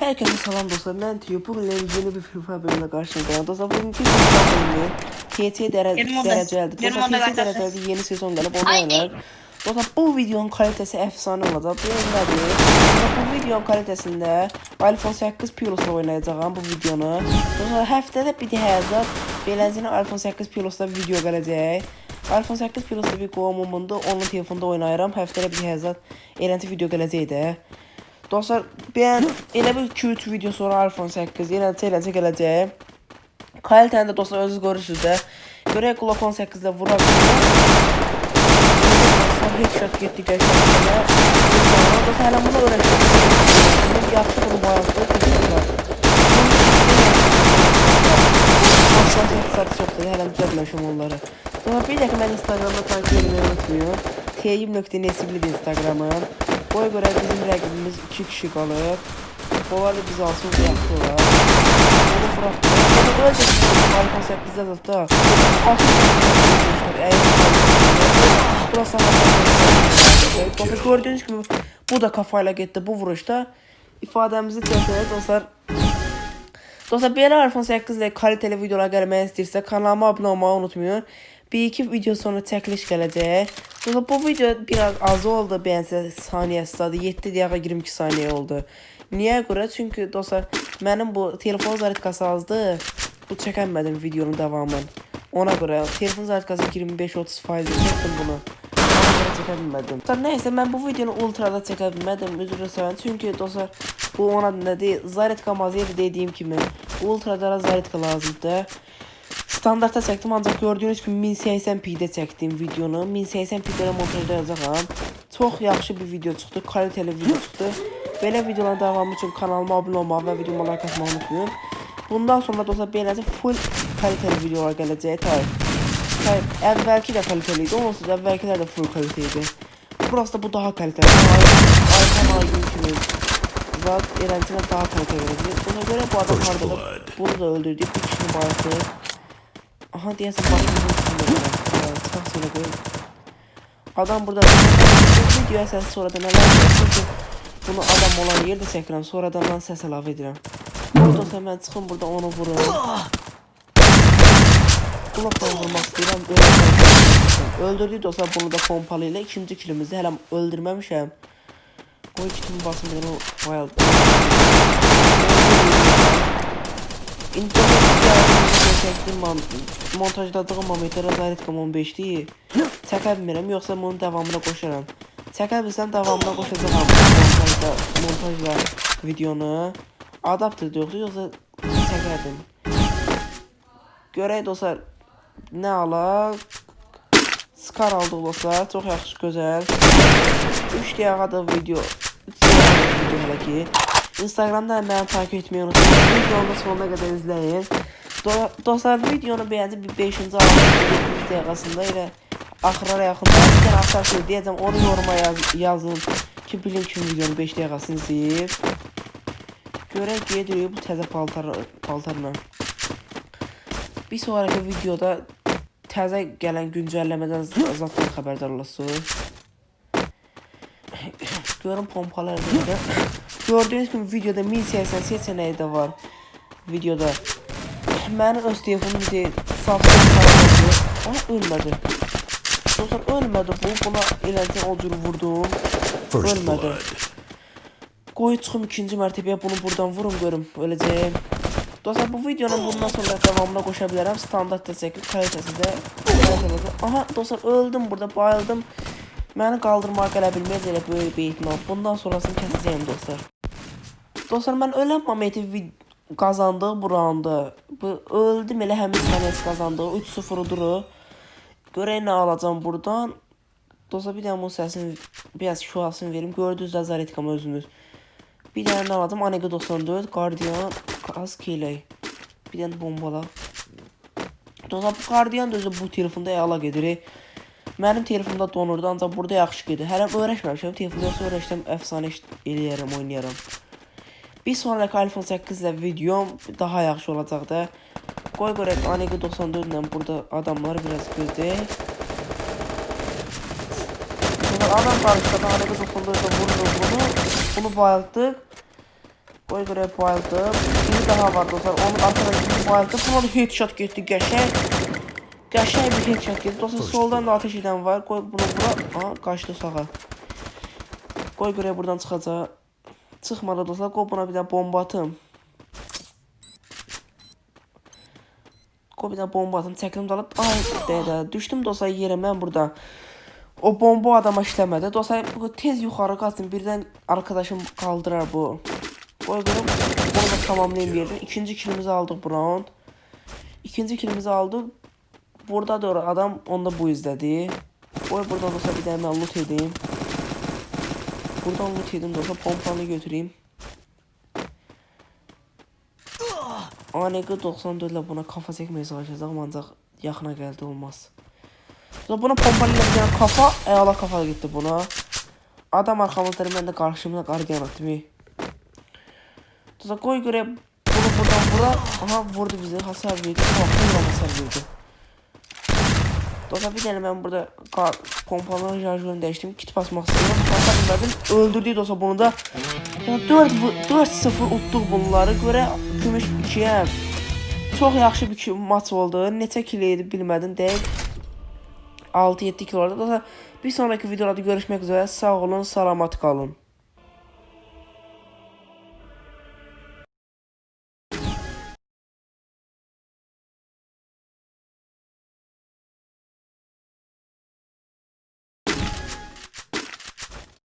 Herkese selam dostlar. Ben Tio. Bugün yeni bir Fire bölümüne karşınızdayım. Dostlar bugünkü Free Fire bölümü TT dere Benim odam- dereceli. benim Dostlar TT arkadaşlar. dereceli yeni sezon gelip onu oynar. Dostlar bu videonun kalitesi efsane olacak. Beğenmedi. Dostlar bu videonun kalitesinde iPhone 8 Plus'la oynayacağım bu videonu. Dostlar həftədə bir həyazat beləsinə iPhone 8 Plus'la video gələcək. iPhone 8 Plus'la bir qohumumunda onun telefonda oynayıram. Həftədə bir həyazat eləncə video gələcək də. Dostlar ben elə bir 2-3 video sonra iPhone 8 eləncə eləncə gələcək. Kalitəni də dostlar özünüz görürsünüz də. Görək Glock 18-də vuraq. Dostlar headshot getdi gəşəkdə. Dostlar hələ bunu öyrəşdik. Yaxşı bunu bayaqdı. Teşekkürlər. Dostlar headshot çoxdur. Hələ düzəltməmişəm onları. Dostlar bir dəqiqə mən Instagramda takip etmeyi unutmayın. Teyim.nesibli Instagramım. Boya göre bizim rəqibimiz 2 kişi qalıb. Onlar da biz alsın yaxşı olar. Onu bıraxdı. Burada da iPhone 8-də də da. Burası Dostlar gördüğünüz gibi bu da kafayla gitti bu vuruşta. ifademizi çəkək dostlar. Dostlar belə iPhone 8 ilə kaliteli videolar gəlməyi istəyirsə kanalıma abunə olmağı unutmayın. Bir iki video sonra çəkiliş gələcək. Dostlar bu video biraz az oldu bəyənsə saniyəsi dadı 7 dəqiqə 22 saniyə oldu. Niyə görə? Çünki dostlar mənim bu telefon zaryadkası azdı. Bu çəkənmədim videonun davamını. Ona görə telefon zaryadkası 25-30 faiz çəkdim bunu. Ona görə çəkə. Dostlar nəysə mən bu videonu ultrada çəkə bilmədim. Üzr istəyirəm. Çünki dostlar bu ona nə deyil. Zaryadka maziyyə dediyim kimi ultrada zaryadka lazımdır. Standarta çəkdim ancaq gördüyünüz kimi 1080p'də çəkdim videonu. 1080p'də montajlayacağam. Çox yaxşı bir video çıxdı, kaliteli video çıxdı. Belə videoların davamı üçün kanalıma abunə olmağı və videoma like atmağı unutmayın. Bundan sonra dostlar beləncə full kaliteli videolar gələcək. Tay. Tay, əvvəlki də kaliteli idi, onsuz əvvəlkilər də full kalite idi. Burası da bu daha kaliteli. Aykan Aygün kimi. Zat Erençinə daha kaliteli verəcək. Buna görə bu adam da bunu da öldürdü. Bir kişini bayıldı. Aha üstündə. Evet, çıxaq sonra qoyun. Adam burada bu videoya səs sonradan edirəm. Çünki bunu adam olan yerdə çəkirəm. Sonradan mən səs əlavə edirəm. Bu dostlar mən çıxım burada onu vururum. Blokla vurmaq istəyirəm. Öldürdü. Öldürdük dostlar bunu da pompalı ilə. ikinci kilimizi hələ öldürməmişəm. Qoy kitimi basım dedim o bayıldı. İnternetdə montajladığım momentlərə Zarytka 15 deyil. Çəkə bilmirəm, yoxsa bunun davamına qoşaram. Çəkə bilsəm davamına qoşacağam montajla videonu. Adapter yoxsa yoxsa çəkərdim. Görək dostlar nə alaq? Scar aldıq dostlar, çox yaxşı, gözəl. 3 dəqiqədə video. 3 dəqiqədə video hələ ki. Instagramdan məni takip etmeyi unutmayın. Videonu da sonuna qədər izləyin. Do dostlar videonu bəyəncə bir 5-ci 6-cı dəqiqəsində elə axırlara yaxın bir dənə axtar şey deyəcəm. Onu yoruma yaz yazın ki bilin ki videonun 5 dəqiqəsini izləyib. Görək gedirik bu təzə paltar paltarla. Bir sonraki videoda təzə gələn güncəlləmədən zaten xəbərdar olasınız. Görün pompalar burada. Gördüğünüz gibi videoda 1080 seçeneği de var. Videoda. Mənim öz telefonum deyil. Safsız oldu. Ama ölmədi. Dostlar ölmədi bu. Buna eləncə o cür vurdum. Blood. Qoy çıxım ikinci mərtəbəyə bunu buradan vurun görüm. Öləcəyim. Dostlar bu videonun bundan sonra davamına qoşa bilərəm. Standartda çəkib kalitəsi də. kalitəsi də- Aha dostlar öldüm burada bayıldım. Məni qaldırmağa gələ bilməz elə böyük bir ehtimal. Bundan sonrasını kəsəcəyim dostlar. Dostlar mən ölən momenti vid- qazandıq bu raundu. Bu öldüm elə həmin saniyəsi qazandıq. 3-0 duru. Görək nə alacağam buradan. Dostlar bir dənə bunun səsini biraz şuasını verim. Gördünüz də Zaretkam özünüz. Bir dənə nə alacağım? Anega 94, Guardian, kask yelək. Bir dənə bombala. Dostlar bu Guardian da özü bu telefonda əla gedir. Mənim telefonumda donurdu, ancaq burada yaxşı gedir. Hələ öyrəşməmişəm. Telefonda öyrəşsəm əfsanə eləyərəm, oynayaram. Bir sonraki iPhone 8 ilə videom daha yaxşı olacaq da. Qoy görək Anega 94 ilə burada adamları biraz gözləyək. Sonra adam barışda Anega 94 ilə vururum bunu. Bunu bayıltdıq. Qoy görək bayıldı. Biri daha var dostlar. Onun arxadakı biri bayıldı. Buna da headshot getdi qəşəng. Qəşəng bir headshot getdi. Dostlar soldan da ateş edən var. Qoy bunu vura. Aha qaçdı sağa. Qoy görək buradan çıxacaq. Çıxmadı dostlar. Qoy buna bir də bomba atım. Də bomba atım. Çəkilim dalıb. Ay dədə. Düşdüm dostlar yerə mən burada. O bomba adama işləmədi. Bu tez yuxarı qalsın. Birdən arkadaşım qaldırar bu. Qoy görüm. Bunu da tamamlayayım İkinci kilimizi aldıq bu. İkinci kilimizi aldıq. Burada da adam onda bu izlədi. Qoy buradan dostlar bir dənə mən loot edeyim. Buradan loot edim dostlar. Pompanı götüreyim. Anega 94 ilə buna kafa çəkməyə çalışacağım ancaq yaxına gəldi olmaz. Sonra buna pompanı ilə bir kafa, əla kafa getdi buna. Adam arxamızda mən də qarşımda qardiyan atdım. Sonra qoy görə bunu buradan vura. Aha vurdu bizi. Hasar verdi. Hakkıyla hasar verdi. Dostlar bir dənə mən burada pompanın şarjörünü dəyişdim. Kit basmaq istəyirəm. Hasar verdim. Öldürdük dostlar bunu da. 4 4-0 utduq bunları. Görə gümüş 2-yə. Çox yaxşı bir maç oldu. Neçə kilo idi bilmədim. Dəqiq 6-7 kilolarda. Dostlar bir sonraki videolarda görüşmək üzrə. Sağ olun, salamat qalın.